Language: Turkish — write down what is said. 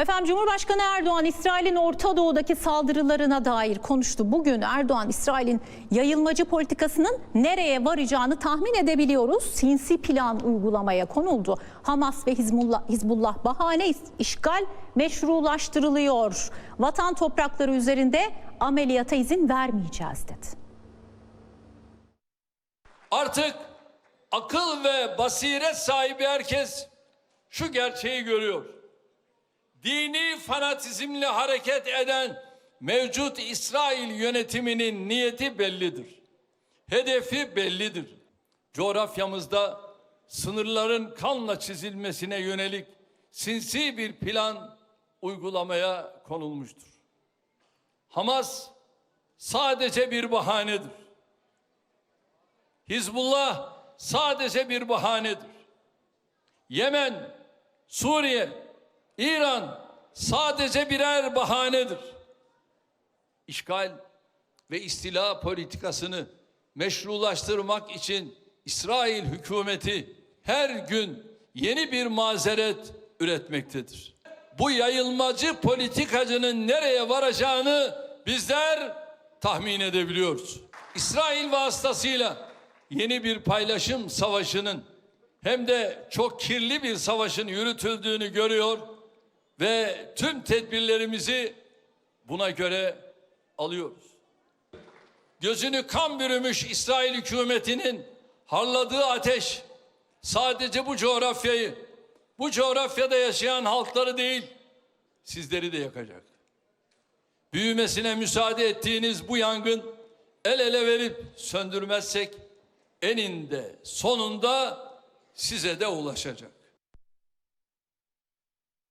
Efendim Cumhurbaşkanı Erdoğan İsrail'in Orta Doğu'daki saldırılarına dair konuştu. Bugün Erdoğan İsrail'in yayılmacı politikasının nereye varacağını tahmin edebiliyoruz. Sinsi plan uygulamaya konuldu. Hamas ve Hizbullah, Hizbullah bahane işgal meşrulaştırılıyor. Vatan toprakları üzerinde ameliyata izin vermeyeceğiz dedi. Artık akıl ve basiret sahibi herkes şu gerçeği görüyor. Dini fanatizmle hareket eden mevcut İsrail yönetiminin niyeti bellidir. Hedefi bellidir. Coğrafyamızda sınırların kanla çizilmesine yönelik sinsi bir plan uygulamaya konulmuştur. Hamas sadece bir bahanedir. Hizbullah sadece bir bahanedir. Yemen, Suriye, İran sadece birer bahanedir. İşgal ve istila politikasını meşrulaştırmak için İsrail hükümeti her gün yeni bir mazeret üretmektedir. Bu yayılmacı politikacının nereye varacağını bizler tahmin edebiliyoruz. İsrail vasıtasıyla yeni bir paylaşım savaşının hem de çok kirli bir savaşın yürütüldüğünü görüyor ve tüm tedbirlerimizi buna göre alıyoruz. Gözünü kan bürümüş İsrail hükümetinin harladığı ateş sadece bu coğrafyayı, bu coğrafyada yaşayan halkları değil, sizleri de yakacak. Büyümesine müsaade ettiğiniz bu yangın el ele verip söndürmezsek eninde sonunda size de ulaşacak.